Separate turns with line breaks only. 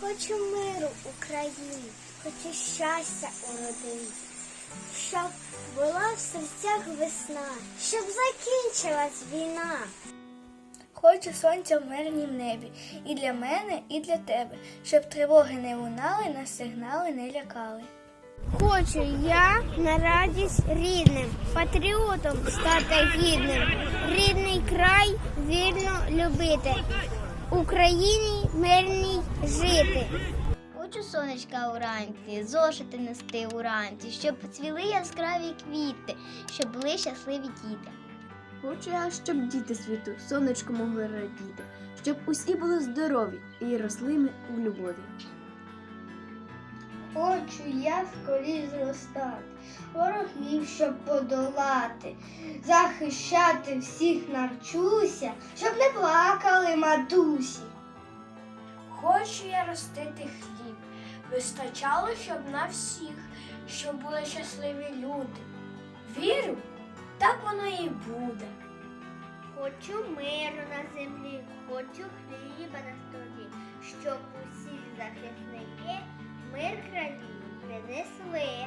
Хочу миру Україні, хочу щастя у родині, щоб була в серцях весна, щоб закінчилась війна.
Хочу сонця в мирнім небі і для мене, і для тебе, щоб тривоги не лунали, нас сигнали не лякали.
Хочу я на радість рідним, патріотом стати гідним, рідний край вільно любити, Україні мирній жити.
Хочу сонечка уранці, зошити нести уранці, щоб цвіли яскраві квіти, щоб були щасливі діти.
Хочу я, щоб діти світу сонечко могли радіти, щоб усі були здорові і росли ми у любові.
Хочу я скоріш зростати, ворогів, щоб подолати, захищати всіх навчуся, щоб не плакали матусі. Хочу я ростити хліб, вистачало, щоб на всіх, щоб були щасливі люди. Вірю, так воно і буде.
Хочу миру на землі, хочу хліба на столі, щоб усі захисники мир країні принесли.